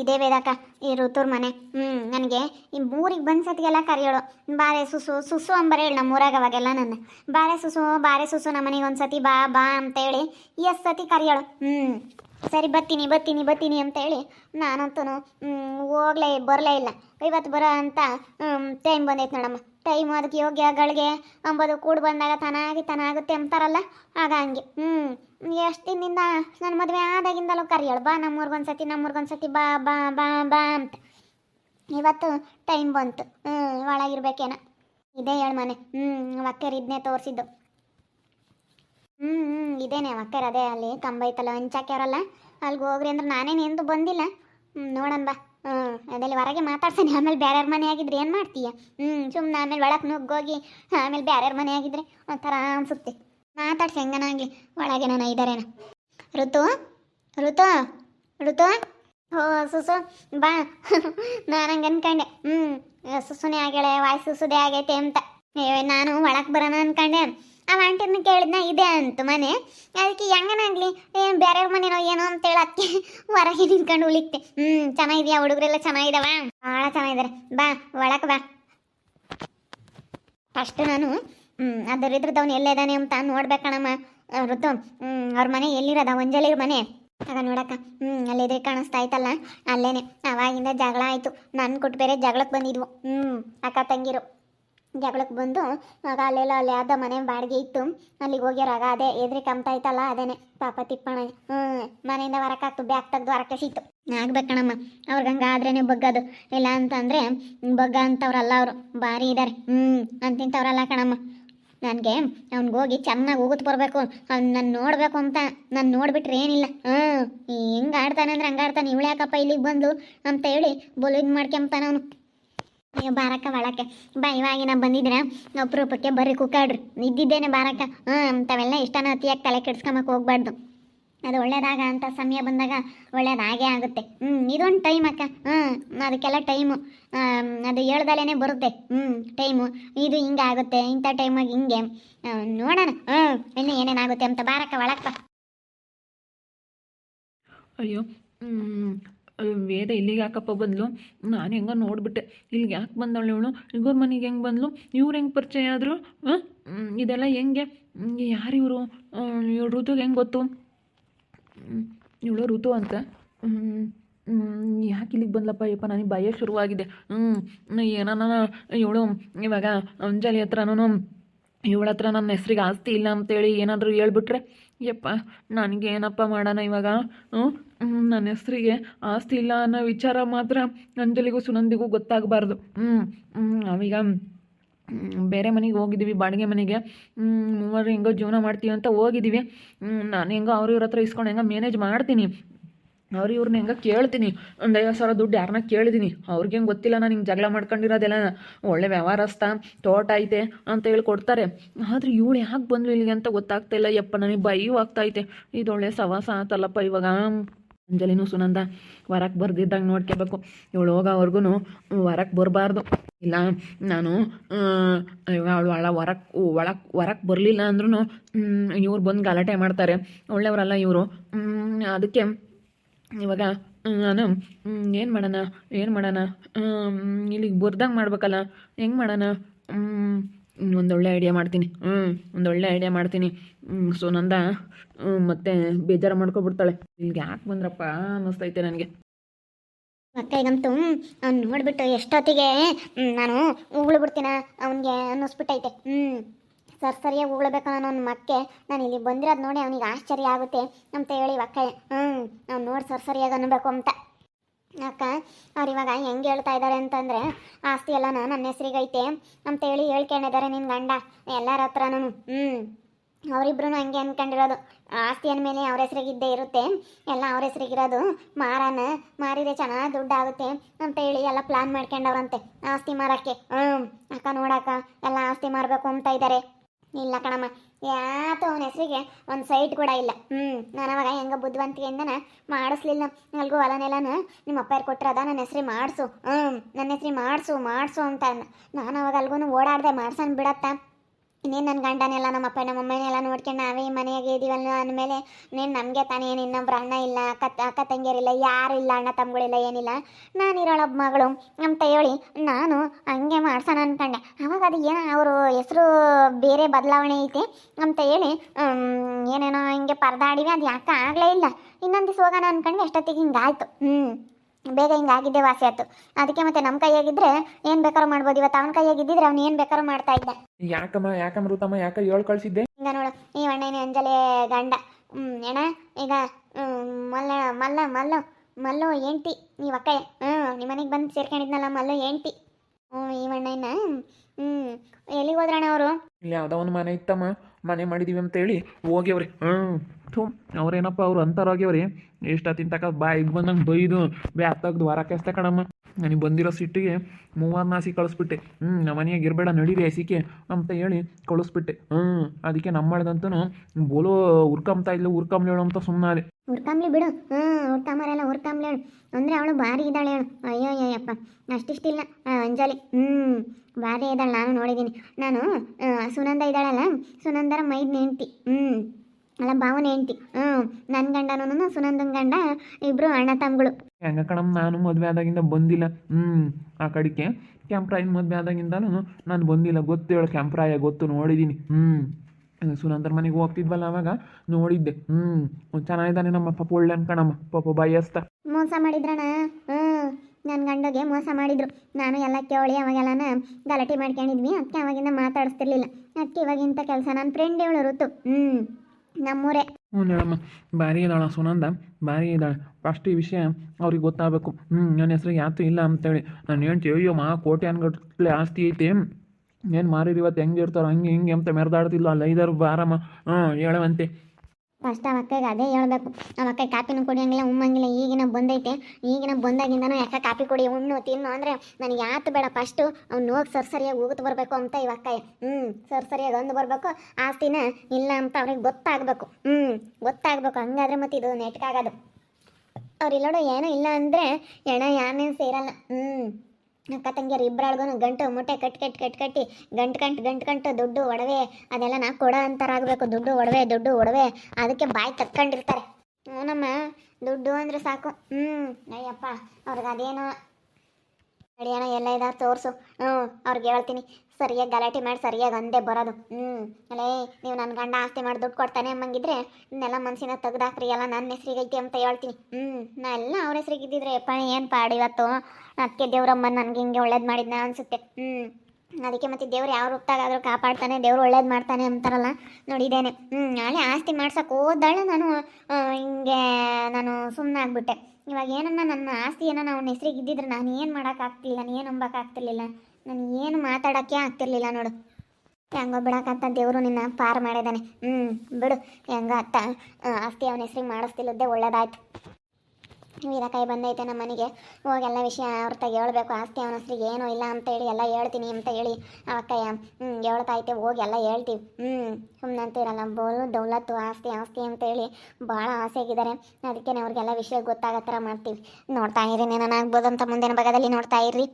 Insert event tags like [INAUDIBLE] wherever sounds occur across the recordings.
ಇದೇ ವೇದಕ್ಕ, ಈ ಋತುರ್ ಮನೆ. ಹ್ಞೂ ನನಗೆ ಈ ಊರಿಗೆ ಬಂದ ಸತಿಗೆಲ್ಲ ಕರೆಯೋಳು. ಬಾರೆ ಸುಸು ಸುಸು ಅಂಬರ ಹೇಳಿ ನಮ್ಮ ಊರಾಗ ಅವಾಗೆಲ್ಲ ನನ್ನ. ಬಾರೆ ಸುಸು ಬಾರೆ ಸುಸು ನಮ್ಮ ಮನೆಗೆ ಒಂದು ಸತಿ ಬಾ ಬಾ ಅಂತೇಳಿ ಎಷ್ಟು ಸತಿ ಕರೆಯೋಳು. ಹ್ಞೂ ಸರಿ ಬತ್ತೀನಿ ಬತ್ತೀನಿ ಬತ್ತೀನಿ ಅಂತೇಳಿ ನಾನಂತೂ ಹೋಗ್ಲೇ, ಬರಲೇ ಇಲ್ಲ. ಇವತ್ತು ಬರೋ ಅಂತ ಟೈಮ್ ಬಂದೈತೆ ನೋಡಮ್ಮ. ಟೈಮ್ ಅದಕ್ಕೆ ಯೋಗ್ಯಗಳಿಗೆ ಅಂಬೋದು ಕೂಡಿ ಬಂದಾಗ ತನಾಗಿ ತನಾಗುತ್ತೆ ಅಂತಾರಲ್ಲ? ಆಗ ಹಂಗೆ. ಹ್ಞೂ ಎಷ್ಟು ನನ್ನ ಮದುವೆ ಆದಾಗಿಂದಲೂ ಕರಿಯೋಳು. ಬಾ ನಮ್ಮೂರ್ಗೊಂದ್ಸತಿ ಸತಿ ನಮ್ಮೂರ್ಗೊಂದು ಸತಿ ಬಾ ಬಾ ಬಾ ಬಾ ಅಂತ. ಇವತ್ತು ಟೈಮ್ ಬಂತು. ಹ್ಞೂ ಒಳಗಿರ್ಬೇಕೇನ? ಇದೇ ಹೇಳು ಮನೆ. ಹ್ಞೂ ಅಕ್ಕರ್ ಇದನ್ನೇ ತೋರಿಸಿದ್ದು. ಹ್ಞೂ ಹ್ಞೂ ಇದೇನೆ ಅಕ್ಕರ್ ಅದೇ ಅಲ್ಲಿ ಕಂಬೈತಲ್ಲ ಹಂಚಾಕ್ಯಾರಲ್ಲ ಅಲ್ಲಿಗೆ ಹೋಗ್ರಿ ಅಂದ್ರೆ ನಾನೇನು ಎಂದು ಬಂದಿಲ್ಲ. ಹ್ಞೂ ನೋಡೋಣ ಬಾ. ಹ್ಞೂ ಅದರಲ್ಲಿ ಹೊರಗೆ ಮಾತಾಡ್ತಾನೆ ಆಮೇಲೆ ಬೇರೆಯವ್ರ ಮನೆ ಆಗಿದ್ರೆ ಏನು ಮಾಡ್ತೀಯ? ಹ್ಞೂ ಸುಮ್ಮನೆ ಆಮೇಲೆ ಒಳಗೆ ನುಗ್ಗೋಗಿ ಆಮೇಲೆ ಬೇರೆಯವ್ರ ಮನೆ ಆಗಿದ್ರೆ ಒಂಥರ ಅನ್ಸುತ್ತೆ. ಮಾತಾಡ್ಸಿ ಹೆಂಗನಾಗ್ಲಿ ಒಳಗೆ ನಾನು ಇದ್ದಾರೇನ ಋತು ಋತು ಋತು. ಓ ಸುಸು, ಬಾ. [LAUGHS] ನಾನು ಹಂಗೆ ಅನ್ಕಂಡೆ. ಹ್ಞೂ ಸುಸುನೇ ಆಗೇಳೆ ವಾಯ್ ಸುಸುದೇ ಆಗೈತೆ ಅಂತ. ನಾನು ಒಳಗೆ ಬರೋಣ ಅನ್ಕೊಂಡೆ. ಆ ಆಂಟಿನ ಕೇಳಿದ್ನ, ಇದೆ ಅಂತ ಮನೆ. ಅದಕ್ಕೆ ಹೆಂಗನಾಗ್ಲಿ, ಏನು ಬೇರೆ ಮನೆನೋ ಏನೋ ಅಂತೇಳಿ ಅದಕ್ಕೆ ಹೊರಗೆ ನಿಂತ್ಕೊಂಡು ಉಳಿತೆ. ಹ್ಮ್, ಚೆನ್ನಾಗಿದ್ಯಾ, ಹುಡುಗರೆಲ್ಲ ಚೆನ್ನಾಗಿದಾವ? ಬಹಳ ಚೆನ್ನಾಗಿದ್ದಾರೆ ಬಾ, ಒಳಕ್ ಬಾ. ಫಸ್ಟ್ ನಾನು ಅದು ಇದ್ರದವ್ನು ಎಲ್ಲೇದಾನೆ ಅಂತ ನೋಡ್ಬೇಕಣಮ್ಮ ಋತು ಹ್ಮ್, ಅವ್ರ ಮನೆ ಎಲ್ಲಿರದ? ಒಂಜಲಿರ ಮನೆ. ಆಗ ನೋಡಕ್ಕ ಹ್ಞೂ ಅಲ್ಲಿದ್ರೆ ಕಾಣಿಸ್ತಾ ಐತಲ್ಲ ಅಲ್ಲೇನೆ. ಅವಾಗಿಂದ ಜಗಳ ಆಯಿತು. ನನ್ನ ಕೊಟ್ಟು ಬೇರೆ ಜಗಳಕ್ಕೆ ಬಂದಿದ್ವು. ಹ್ಮ್, ಅಕ್ಕ ತಂಗಿರು. ಜಗಳಕ್ಕೆ ಬಂದು, ಆಗ ಅಲ್ಲೆಲ್ಲ ಅಲ್ಲಿ ಯಾವ್ದೋ ಮನೆ ಬಾಡಿಗೆ ಇತ್ತು. ಅಲ್ಲಿಗೆ ಆಗ ಅದೇ ಎದ್ರಿ ಕಂತ ಐತಲ್ಲ ಅದೇನೆ ಪಾಪ ತಿಪ್ಪಣ ಹ್ಞೂ ಮನೆಯಿಂದ ಹೊರಕಾಕ್ತು ಬ್ಯಾಗ್ ತೆಗ್ದು ಹೊರಕ್ಕೆ ಸಿಕ್ತು ಆಗ್ಬೇಕಣಮ್ಮ ಅವ್ರಿಗೆ ಹಂಗೆ ಬಗ್ಗದು. ಇಲ್ಲ ಅಂತಂದರೆ, ಬಗ್ಗ ಅಂತವ್ರಲ್ಲ ಅವರು, ಭಾರಿ ಇದ್ದಾರೆ ಹ್ಞೂ ಅಂತಿಂತವ್ರಲ್ಲ ಕಣಮ್ಮ. ನನಗೆ ಅವ್ನಿಗೆ ಹೋಗಿ ಚೆನ್ನಾಗಿ ಹೋಗುತ್ತ ಬರಬೇಕು. ಅವ್ನು ನಾನು ನೋಡಬೇಕು ಅಂತ. ನಾನು ನೋಡಿಬಿಟ್ರೆ ಏನಿಲ್ಲ. ಹ್ಞೂ ಹೆಂಗೆ ಆಡ್ತಾನೆ ಅಂದ್ರೆ ಹಂಗೆ ಆಡ್ತಾನೆ. ಇವಳು ಯಾಕಪ್ಪ ಇಲ್ಲಿಗೆ ಬಂದು ಅಂತ ಹೇಳಿ ಬೊಲಿದ್ ಇದು ಮಾಡ್ಕೊಂತಾನೆ ಅವನು. ಅಯ್ಯೋ ಬಾರಕ್ಕ ಒಳಕ್ಕೆ. ಬಾ ಇವಾಗಿನ ಬಂದಿದ್ರ ಅಪರೂಪಕ್ಕೆ ಬರ್ರಿ ಕುಕ್ಕಾಡ್ರಿ ನಿದ್ದಿದ್ದೇನೆ ಬಾರಕ್ಕ. ಹ್ಞೂ ಅಂಥವೆಲ್ಲ ಇಷ್ಟನ ಅತಿಯಾಗಿ ತಲೆ ಕೆಡ್ಸ್ಕೊಂಬಕ್ಕೆ ಹೋಗ್ಬಾರ್ದು. ಅದು ಒಳ್ಳೇದಾಗ ಅಂತ ಸಮಯ ಬಂದಾಗ ಒಳ್ಳೇದಾಗೇ ಆಗುತ್ತೆ. ಹ್ಞೂ ಇದೊಂದು ಟೈಮ್ ಅಕ್ಕ. ಹ್ಞೂ ಅದಕ್ಕೆಲ್ಲ ಟೈಮು. ಅದು ಹೇಳ್ದಲೇ ಬರುತ್ತೆ. ಹ್ಞೂ ಟೈಮು. ಇದು ಹಿಂಗೆ ಆಗುತ್ತೆ ಇಂಥ ಟೈಮಾಗಿ ಹಿಂಗೆ. ನೋಡೋಣ. ಹ್ಞೂ ಇನ್ನು ಏನೇನಾಗುತ್ತೆ ಅಂತ ಬಾರಕ್ಕ ಒಳಕ್ಕ ಅಯ್ಯೋ, ವೇದ ಇಲ್ಲಿಗೆ ಯಾಕಪ್ಪ ಬಂದ್ಲು? ನಾನು ಹೆಂಗೋ ನೋಡ್ಬಿಟ್ಟೆ. ಇಲ್ಲಿಗೆ ಯಾಕೆ ಬಂದವಳು ಇವಳು? ಇವ್ರ ಮನೆಗೆ ಹೆಂಗೆ ಬಂದ್ಲು? ಇವ್ರು ಹೆಂಗೆ ಪರಿಚಯ ಆದರು? ಇದೆಲ್ಲ ಹೆಂಗೆ? ಯಾರು ಇವರು? ಇವಳು ಋತುಗೆ ಹೆಂಗೆ ಗೊತ್ತು? ಇವಳು ಋತು ಅಂತ. ಯಾಕೆ ಇಲ್ಲಿಗೆ ಬಂದ್ಲಪ್ಪ? ಅಯ್ಯಪ್ಪ, ನನಗೆ ಭಯ ಶುರುವಾಗಿದೆ. ಹ್ಞೂ ಏನಾನ ಇವಳು ಇವಾಗ ಅಂಜಲಿ ಹತ್ರನೂ ಇವಳ ಹತ್ರ ನನ್ನ ಹೆಸ್ರಿಗೆ ಆಸ್ತಿ ಇಲ್ಲ ಅಂತೇಳಿ ಏನಾದರೂ ಹೇಳ್ಬಿಟ್ರೆ? ಯಪ್ಪ ನನಗೆ ಏನಪ್ಪ ಮಾಡೋಣ ಇವಾಗ? ಹ್ಞೂ ನನ್ನ ಹೆಸರಿಗೆ ಆಸ್ತಿ ಇಲ್ಲ ಅನ್ನೋ ವಿಚಾರ ಮಾತ್ರ ಅಂಜಲಿಗೂ ಸುನಂದಿಗೂ ಗೊತ್ತಾಗಬಾರ್ದು. ಹ್ಞೂ ಅವೀಗ ಬೇರೆ ಮನೆಗೆ ಹೋಗಿದ್ದೀವಿ, ಬಾಡಿಗೆ ಮನೆಗೆ. ಮೂವರು ಹೆಂಗೋ ಜೀವನ ಮಾಡ್ತೀವಿ ಅಂತ ಹೋಗಿದ್ದೀವಿ. ನಾನು ಹೆಂಗೋ ಅವ್ರ ಇವ್ರ ಹತ್ರ ಇಸ್ಕೊಂಡು ಹೆಂಗೋ ಮ್ಯಾನೇಜ್ ಮಾಡ್ತೀನಿ. ಅವ್ರ ಇವ್ರನ್ನ ಹೆಂಗ ಕೇಳ್ತೀನಿ. ಒಂದು ಐವತ್ತು ಸಾವಿರ ದುಡ್ಡು ಯಾರನ್ನ ಕೇಳಿದ್ದೀನಿ ಅವ್ರಿಗೇನು ಗೊತ್ತಿಲ್ಲ ನಾನು ಹಿಂಗೆ ಜಗಳ ಮಾಡ್ಕೊಂಡಿರೋದೆಲ್ಲ. ಒಳ್ಳೆ ವ್ಯವಹಾರಸ್ಥ ತೋಟ ಐತೆ ಅಂತ ಹೇಳಿ ಕೊಡ್ತಾರೆ. ಆದರೆ ಇವಳು ಯಾಕೆ ಬಂದ್ಲು ಇಲ್ಲಿಗೆ ಅಂತ ಗೊತ್ತಾಗ್ತಾ ಇಲ್ಲ. ಯಪ್ಪ, ನನಗೆ ಭಯೂ ಆಗ್ತೈತೆ ಇದು ಒಳ್ಳೆ ಸವಾಸ ಆತಲ್ಲಪ್ಪ ಇವಾಗ. ಅಂಜಲಿನೂ ಸುನಂದ ಹೊರಕ್ಕೆ ಬರ್ದಿದ್ದಂಗೆ ನೋಡ್ಕೋಬೇಕು. ಇವಳು ಹೋಗೋವರೆಗೂ ಹೊರಕ್ಕೆ ಬರಬಾರ್ದು. ಇಲ್ಲ, ನಾನು ಅವಳು ಒಳ ಹೊರಕ್ಕೆ ಒಳಗೆ ಹೊರಕ್ಕೆ ಬರಲಿಲ್ಲ ಅಂದ್ರೂ ಇವ್ರು ಬಂದು ಗಲಾಟೆ ಮಾಡ್ತಾರೆ. ಒಳ್ಳೆಯವರಲ್ಲ ಇವರು. ಅದಕ್ಕೆ ಇವಾಗ ನಾನು ಏನು ಮಾಡೋಣ ಏನು ಮಾಡೋಣ ಇಲ್ಲಿಗೆ ಬರ್ದಂಗೆ ಮಾಡ್ಬೇಕಲ್ಲ, ಹೆಂಗೆ ಮಾಡೋಣ ಒಂದೊಳ್ಳೆ ಐಡಿಯಾ ಮಾಡ್ತೀನಿ. ಹ್ಞೂ ಒಂದೊಳ್ಳೆ ಐಡಿಯಾ ಮಾಡ್ತೀನಿ. ಸೊ ನಂದ ಮತ್ತೆ ಬೇಜಾರು ಮಾಡ್ಕೊಬಿಡ್ತಾಳೆ. ಇಲ್ಲಿಗೆ ಯಾಕೆ ಬಂದ್ರಪ್ಪ ಅನ್ನಿಸ್ತೈತೆ ನನಗೆ. ಮತ್ತೆಗಂತೂ ಅವ್ನು ನೋಡ್ಬಿಟ್ಟು ಎಷ್ಟೊತ್ತಿಗೆ ನಾನು ಉಗುಳು ಬಿಡ್ತೀನ ಅವನಿಗೆ ಅನ್ನಿಸ್ಬಿಟ್ಟೈತೆ. ಹ್ಞೂ ಸರ್ ಸರಿಯಾಗಿ ಉಗುಳ್ಬೇಕು ಅನ್ನೋ ಒಂದು ಮಕ್ಕೆ ನಾನು ಇಲ್ಲಿ ಬಂದಿರೋದು ನೋಡಿ ಅವನಿಗೆ ಆಶ್ಚರ್ಯ ಆಗುತ್ತೆ. ಅಂತ ಹೇಳಿ ಅಕ್ಕ ಹ್ಞೂ ಅವ್ನು ನೋಡಿ ಸರ್ ಸರಿಯಾಗಿ ಅನ್ನಬೇಕು ಅಂತ. ಅಕ್ಕ ಅವ್ರು ಇವಾಗ ಹೆಂಗೆ ಹೇಳ್ತಾ ಇದ್ದಾರೆ ಅಂತಂದರೆ, ಆಸ್ತಿ ಎಲ್ಲ ನನ್ನ ಹೆಸ್ರಿಗೈತೆ ಐತೆ ಅಂತ ಹೇಳಿ ಹೇಳ್ಕೊಂಡಿದ್ದಾರೆ ನಿನ್ನ ಗಂಡ, ಎಲ್ಲರ ಹತ್ರನೂ ಹ್ಞೂ ಅವರಿಬ್ರು ಹಂಗೆ ಅನ್ಕೊಂಡಿರೋದು. ಆಸ್ತಿ ಅಂದಮೇಲೆ ಅವ್ರ ಹೆಸ್ರಿಗಿದ್ದೇ ಇರುತ್ತೆ. ಎಲ್ಲ ಅವ್ರ ಹೆಸ್ರಿಗಿರೋದು ಮಾರಾನ, ಮಾರಿದ್ರೆ ಚೆನ್ನಾಗಿ ದುಡ್ಡು ಆಗುತ್ತೆ ಅಂತ ಹೇಳಿ ಎಲ್ಲ ಪ್ಲಾನ್ ಮಾಡ್ಕೊಂಡವ್ರಂತೆ. ಆಸ್ತಿ ಮಾರಕ್ಕೆ. ಹ್ಞೂ ಅಕ್ಕ ನೋಡಕ್ಕ, ಎಲ್ಲ ಆಸ್ತಿ ಮಾರಬೇಕು ಅಂತ ಇದ್ದಾರೆ ಇಲ್ಲ ಕಣಮ್ಮ, ಯಾತೋ ಅವನ ಹೆಸರಿಗೆ ಒಂದು ಸೈಟ್ ಕೂಡ ಇಲ್ಲ. ಹ್ಞೂ ನಾನು ಅವಾಗ ಹೆಂಗ ಬುದ್ಧಿವಂತಿಕೆಯಿಂದನ ಮಾಡಿಸ್ಲಿಲ್ಲ. ಅಲ್ಗೂ ಹೊಲನೆಲ್ಲನ ನಿಮ್ಮ ಅಪ್ಪ ಕೊಟ್ಟಿರೋದ ನನ್ನ ಹೆಸ್ರಿ ಮಾಡಿಸು. ಹ್ಞೂ ನನ್ನ ಹೆಸ್ರಿ ಮಾಡಿಸು ಮಾಡಿಸು ಅಂತ ನಾನು ಅವಾಗ ಅಲ್ಗೂ ಓಡಾಡ್ದೆ, ಮಾಡ್ಸನ್ ಬಿಡತ್ತ? ನೀನು ನನ್ನ ಗಂಡನೆಲ್ಲ ನಮ್ಮ ಅಪ್ಪ ನಮ್ಮ ಅಮ್ಮನೆಲ್ಲ ನೋಡ್ಕೊಂಡು ನಾವೇ ಮನೆಯಾಗೆ ಇದೀವಲ್ಲ ಅಂದಮೇಲೆ ನೀನು ನಮಗೆ ತಾನೇ ಏನು ಇನ್ನೊಬ್ರು ಅಣ್ಣ ಇಲ್ಲ, ಅಕ್ಕ ಅಕ್ಕ ತಂಗಿಯರಿಲ್ಲ ಯಾರು ಇಲ್ಲ, ಅಣ್ಣ ತಮ್ಮಗಳಿಲ್ಲ ಏನಿಲ್ಲ. ನಾನಿರೋಳೊಬ್ಬ ಮಗಳು. ಅಂತ ಹೇಳಿ ನಾನು ಹಂಗೆ ಮಾಡ್ಸೋಣ ಅಂದ್ಕೊಂಡೆ ಅವಾಗ ಅದು ಏನೋ ಅವರು ಹೆಸರು ಬೇರೆ ಬದಲಾವಣೆ ಐತೆ. ಅಂತ ಹೇಳಿ ಏನೇನೋ ಹಿಂಗೆ ಪರದಾಡಿವೆ, ಅದು ಯಾಕೆ ಆಗಲೇ ಇಲ್ಲ. ಇನ್ನೊಂದು ದಿವಸ ಹೋಗೋಣ ಅಂದ್ಕೊಂಡು ಅಷ್ಟೊತ್ತಿಗೆ ಹಿಂಗಾಯ್ತು ಹ್ಞೂ ಬೇಗ ಹಿಂಗಾಗಿದ್ದೆ ವಾಸಿ ಆಯ್ತು ಅದಕ್ಕೆ ಮತ್ತೆ ನಮ್ಮ ಕೈಯಾಗಿದ್ರೆ ಏನು ಬೇಕಾದ್ರೂ ಮಾಡ್ಬೋದು. ಇವತ್ತು ಅವನ ಕೈಯಾಗಿದ್ದಿದ್ರೆ ಅವ್ನು ಏನು ಬೇಕಾದ್ರೂ ಮಾಡ್ತಾ ಇದ್ದ. ಯಾಕಮ್ಮ ಯಾಕಮ್ಮ ಋತಮ್ಮ ಯಾಕ ಹೇಳ್ ಕಳಿಸಿದ್ದೆ? ಈಗ ನೋಡು ಈ ಅಣ್ಣನೇ ಅಂಜಲೆ ಗಂಡ. ಹ್ಞೂ ಅಣ್ಣ ಈಗ ಹ್ಮ್, ಮಲ್ಲ ಮಲ್ಲ ಮಲ್ಲು ಮಲ್ಲು ಹೆಂಡ್ತಿ ನೀವು ಅಕ್ಕ. ಹ್ಞೂ ನಿಮ್ಮ ಮನೆಗೆ ಬಂದು ಸೇರ್ಕೊಂಡಿದ್ನಲ್ಲ ಮಲ್ಲು ಏಂಟಿ. ಹ್ಞೂ ಈ ಅಣ್ಣನ? ಹ್ಞೂ ಎಲ್ಲಿಗೆ ಹೋದ್ರಣ್ಣ ಅವರು? ಇಲ್ಲಿ ಯಾವುದೋ ಒಂದು ಮನೆ ಇತ್ತಮ್ಮ. ಮನೆ ಮಾಡಿದೀವಿ ಅಂತೇಳಿ ಹೋಗ್ಯವ್ರಿ. ಹ್ಞೂ ಥೂ, ಅವ್ರೇನಪ್ಪ, ಅವ್ರು ಅಂತರಾಗ್ಯವ್ರಿ ಎಷ್ಟೊತ್ತಿನ ತಕ ಬಾಯಿಗೆ ಬಂದಂಗೆ ಬೈದು ಬೇ ತೆಗ್ದು ವಾರ ಕೆಸ್ತ ಕಣಮ್ಮ. ನನಗೆ ಬಂದಿರೋ ಸಿಟ್ಟಿಗೆ ಮೂವಾರು ನಾಸಿ ಕಳಿಸ್ಬಿಟ್ಟೆ. ಹ್ಞೂ ನಮ್ಮ ಮನೆಯಾಗ ಇರಬೇಡ, ನಡೀರಿ ಹಸಿಕೆ ಅಂತ ಹೇಳಿ ಕಳಿಸ್ಬಿಟ್ಟೆ. ಹ್ಞೂ ಅದಕ್ಕೆ ನಮ್ಮ ಮಾಡ್ದಂತೂ ಬೋಲೋ ಉರ್ಕಂಬ್ತಾ ಇಲ್ಲ ಉರ್ಕಂಬ್ಲಿ ಹೇಳು ಅಂತ ಸುಮ್ಮನೆ ಹುರ್ಕಂಬ್ಲಿ ಬಿಡು. ಹ್ಞೂ ಉರ್ಕಂಬರಲ್ಲ ಹುರ್ಕಂಬ್ಲಿ ಹೇಳು. ಅಂದರೆ ಅವಳು ಭಾರಿ ಇದ್ದಾಳೆ ಹೇಳು. ಅಯ್ಯೋ ಅಯ್ಯಪ್ಪ ಅಷ್ಟಿಷ್ಟಿಲ್ಲ ಅಂಜಲಿ. ಹ್ಞೂ ಭಾರಿ ಇದ್ದಾಳೆ, ನಾನು ನೋಡಿದ್ದೀನಿ. ನಾನು ಸುನಂದ ಇದ್ದಾಳಲ್ಲ, ಸುನಂದರ ಮೈದ್ ನೆಂಟಿ ಹ್ಞೂ ಅಲ್ಲ ಭಾವನ ಹೆಂಡತಿ. ಹ್ಞೂ ನನ್ನ ಗಂಡನೂ ಸುನಂದನ ಗಂಡ ಇಬ್ಬರು ಅಣ್ಣ ತಮ್ಮಗಳು. ಹೆಂಗ ಕಣಮ್ ನಾನು ಮದುವೆ ಆದಾಗಿಂದ ಬಂದಿಲ್ಲ. ಹ್ಞೂ ಆ ಕಡೆಗೆ ಕ್ಯಾಂಪ್ರಾಯಿನ ಮದುವೆ ಆದಾಗಿಂದನು ನಾನು ಬಂದಿಲ್ಲ. ಗೊತ್ತು ಹೇಳು ಕ್ಯಾಂಪ್ರಾಯ ಗೊತ್ತು ನೋಡಿದೀನಿ. ಹ್ಞೂ ಸುನಂದರ ಮನೆಗೆ ಹೋಗ್ತಿದ್ವಲ್ಲ ಅವಾಗ ನೋಡಿದ್ದೆ. ಹ್ಞೂ ಚೆನ್ನಾಗಿದ್ದಾನೆ ನಮ್ಮ ಪಾಪ ಒಳ್ಳೆ ಅನ್ಕಣಮ್ಮ ಪಾಪ ಬಯಸ್ತ. ಮೋಸ ಮಾಡಿದ್ರಣ ಹ್ಞೂ ನನ್ನ ಗಂಡಗೆ ಮೋಸ ಮಾಡಿದ್ರು. ನಾನು ಎಲ್ಲ ಕೇಳಿ ಅವಾಗೆಲ್ಲನ ಗಲಾಟೆ ಮಾಡ್ಕೊಂಡಿದ್ವಿ. ಅದಕ್ಕೆ ಅವಾಗಿಂದ ಮಾತಾಡಿಸ್ತಿರ್ಲಿಲ್ಲ. ಅದಕ್ಕೆ ಇವಾಗ ಇಂಥ ಕೆಲಸ. ನನ್ನ ಫ್ರೆಂಡ್ ಹೇಳು ಋತು. ಹ್ಞೂ ನಮ್ಮೂರೇ. ಹ್ಞೂ ಹೇಳಮ್ಮ ಭಾರಿ ಇದ್ದಾಳ ಸುನಂದ, ಭಾರಿ ಇದ್ದಾಳೆ ಫಸ್ಟ್ ಈ ವಿಷಯ ಅವ್ರಿಗೆ ಗೊತ್ತಾಗಬೇಕು. ಹ್ಞೂ, ನನ್ನ ಹೆಸರು ಯಾತು ಇಲ್ಲ ಅಂತೇಳಿ. ನಾನು ಹೇಳ್ತೀವಿ ಅಯ್ಯೋ ಮಾ ಕೋಟಿ ಅನ್ಗಟ್ಲೆ ಆಸ್ತಿ ಐತಿ. ಏನು ಮಾರಿರಿ ಇವತ್ತು ಹೆಂಗೆ ಇರ್ತಾರೋ, ಹಂಗೆ ಹಿಂಗೆ ಅಂತ ಮೆರೆದಾಡ್ತಿಲ್ಲ ಅಲ್ಲ, ಐದಾರು ಬಾರಮ್ಮ. ಹ್ಞೂ, ಹೇಳವಂತೆ. ಫಸ್ಟ್ ಆ ಅಕ್ಕಗೆ ಅದೇ ಹೇಳ್ಬೇಕು. ಆ ಅಕ್ಕ ಕಾಪಿನೂ ಕುಡಿಯಂಗಿಲ್ಲ ಉಮ್ಮಂಗಿಲ್ಲ, ಈಗಿನ ಬಂದೈತೆ. ಈಗಿನ ಬಂದಾಗಿಂದನೂ ಯಾಕೆ ಕಾಪಿ ಕುಡಿ, ಉಣ್ಣು, ತಿನ್ನು ಅಂದರೆ ನನಗೆ ಯಾತು ಬೇಡ. ಫಸ್ಟು ಅವ್ನು ಹೋಗಿ ಸರ್ ಸರಿಯಾಗಿ ಹೋಗುತ್ತೆ ಬರಬೇಕು ಅಂತ ಇವ ಅಕ್ಕ. ಹ್ಞೂ ಸರ್ ಸರಿಯಾಗಿ ಅಂದು ಬರಬೇಕು. ಆಸ್ತಿನ ಇಲ್ಲ ಅಂತ ಅವ್ರಿಗೆ ಗೊತ್ತಾಗಬೇಕು. ಹ್ಞೂ ಗೊತ್ತಾಗಬೇಕು. ಹಂಗಾದ್ರೆ ಮತ್ತು ಇದು ನೆಟ್ಕಾಗೋದು. ಅವ್ರು ಇಲ್ಲೋಡು ಏನೂ ಇಲ್ಲ ಅಂದರೆ ಹೆಣ ಯಾರನ್ನೇನು ಸೇರಲ್ಲ. ಹ್ಞೂ ಅಕ್ಕ ತಂಗಿಯರು ಇಬ್ಬರೊಳಗೂ ಗಂಟು ಮುಟ್ಟೆ ಕಟ್ ಕಟ್ ಕಟ್ ಕಟ್ಟಿ ಗಂಟು ಗಂಟು ಗಂಟು ಗಂಟು ದುಡ್ಡು ಒಡವೆ ಅದೆಲ್ಲ ನಾ ಕೊಡೋ ಅಂತಾರಾಗಬೇಕು, ದುಡ್ಡು ಒಡವೆ ದುಡ್ಡು ಒಡವೆ, ಅದಕ್ಕೆ ಬಾಯಿ ತಕ್ಕೊಂಡಿರ್ತಾರೆ ಹ್ಞೂನಮ್ಮ ದುಡ್ಡು ಅಂದರೆ ಸಾಕು. ಹ್ಞೂ ಅಯ್ಯಪ್ಪ, ಅವ್ರಿಗೆ ಅದೇನೋ ಅಣ್ಣ ಎಲ್ಲ ಇದಾರೆ ತೋರಿಸು. ಹ್ಞೂ ಅವ್ರಿಗೆ ಹೇಳ್ತೀನಿ. ಸರಿಯಾಗಿ ಗಲಾಟೆ ಮಾಡಿ ಸರಿಯಾಗಿ ಅಂದೇ ಬರೋದು. ಹ್ಞೂ ಅಲ್ಲೇ ನೀವು ನನ್ನ ಗಂಡ ಆಸ್ತಿ ಮಾಡಿ ದುಡ್ಡು ಕೊಡ್ತಾನೆ ಅಮ್ಮಂಗಿದ್ರೆ ಇನ್ನೆಲ್ಲ ಮನ್ಸಿನ ತೆಗ್ದಾಕ್ರಿ, ಎಲ್ಲ ನನ್ನ ಹೆಸ್ರಿಗೆ ಐತಿ ಅಂತ ಹೇಳ್ತೀನಿ. ಹ್ಞೂ ನಾ ಎಲ್ಲ ಅವ್ರ ಹೆಸ್ರಿಗೆ ಇದ್ದಿದ್ರೆ ಯಪ್ಪ ಏನು ಪಾಡಿ ಇವತ್ತು? ಅದಕ್ಕೆ ದೇವ್ರಮ್ಮ ನನಗೆ ಹಿಂಗೆ ಒಳ್ಳೇದು ಮಾಡಿದ್ನ ಅನಿಸುತ್ತೆ. ಹ್ಞೂ ಅದಕ್ಕೆ ಮತ್ತೆ ದೇವ್ರು ಯಾವ ರೂಪದಾಗಾದರೂ ಕಾಪಾಡ್ತಾನೆ, ದೇವ್ರು ಒಳ್ಳೇದು ಮಾಡ್ತಾನೆ ಅಂತಾರಲ್ಲ ನೋಡಿದ್ದೇನೆ ಹ್ಞೂ ನಾಳೆ ಆಸ್ತಿ ಮಾಡ್ಸೋಕೆ ಹೋದಾಳೆ ನಾನು ಹಿಂಗೆ ನಾನು ಸುಮ್ಮನೆ ಆಗ್ಬಿಟ್ಟೆ ಇವಾಗ ಏನನ್ನ ನನ್ನ ಆಸ್ತಿ ಏನೋ ಅವ್ನ ಹೆಸ್ರಿಗೆ ಇದ್ದಿದ್ರೆ ನಾನು ಏನು ಮಾಡೋಕ್ಕಾಗ್ತಿಲ್ಲ ನಾನು ಏನು ನಂಬಕ್ಕಾಗ್ತಿರ್ಲಿಲ್ಲ ನಾನು ಏನು ಮಾತಾಡೋಕ್ಕೆ ಆಗ್ತಿರ್ಲಿಲ್ಲ ನೋಡು. ಹೆಂಗೋ ಬಿಡಕ್ಕಂತ ದೇವರು ನಿನ್ನ ಪಾರು ಮಾಡಿದ್ದಾನೆ ಹ್ಞೂ ಬಿಡು. ಹೆಂಗ ಅತ್ತ ಆಸ್ತಿ ಅವನ ಹೆಸ್ರಿಗೆ ಮಾಡಿಸ್ತಿಲ್ಲದ್ದೇ ಒಳ್ಳೇದಾಯ್ತು. ವೀರಕಾಯಿ ಬಂದೈತೆ ನಮ್ಮ ಮನೆಗೆ. ಹೋಗೆಲ್ಲ ವಿಷಯ ಅವ್ರ ತಾಗ ಹೇಳ್ಬೇಕು. ಆಸ್ತಿ ಅವನ ಹೆಸ್ರಿಗೆ ಏನೂ ಇಲ್ಲ ಅಂತ ಹೇಳಿ ಎಲ್ಲ ಹೇಳ್ತೀನಿ ಅಂತ ಹೇಳಿ ಅವಕ್ಕಯ್ಯ ಹ್ಞೂ ಹೇಳ್ತೈತೆ ಹೋಗಿ ಎಲ್ಲ ಹೇಳ್ತೀವಿ. ಹ್ಞೂ ಸುಮ್ಮನೆ ಅಂತೀರಲ್ಲ, ಬೋಲು ದೌಲತ್ತು, ಆಸ್ತಿ ಆಸ್ತಿ ಅಂತ ಹೇಳಿ ಭಾಳ ಆಸೆಗಿದ್ದಾರೆ. ಅದಕ್ಕೆ ಅವ್ರಿಗೆಲ್ಲ ವಿಷಯ ಗೊತ್ತಾಗೋ ಥರ ಮಾಡ್ತೀವಿ. ನೋಡ್ತಾ ಇರಿ ಏನಾಗ್ಬೋದು ಅಂತ ಮುಂದಿನ ಭಾಗದಲ್ಲಿ ನೋಡ್ತಾ ಇರ್ರಿ.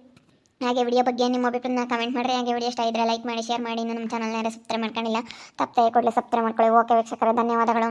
ಹಾಗೆ ವಿಡಿಯೋ ಬಗ್ಗೆ ನಿಮ್ಮ ಅಭಿಪ್ರಾಯನ ಕಮೆಂಟ್ ಮಾಡಿರಿ. ಹಾಗೆ ವಿಡಿಯೋ ಇಷ್ಟ ಇದ್ದರೆ ಲೈಕ್ ಮಾಡಿ ಶೇರ್ ಮಾಡಿ. ನಮ್ಮ ಚಾನಲ್ನ ಸಬ್ಸ್ಕ್ರೈಬ್ ಮಾಡ್ಕೊಂಡಿಲ್ಲ, ತಪ್ಪದೆ ಕೂಡಲೇ ಸಬ್ಸ್ಕ್ರೈಬ್ ಮಾಡ್ಕೊಳ್ಳಿ. ಓಕೆ ವೀಕ್ಷಕರೇ, ಧನ್ಯವಾದಗಳು.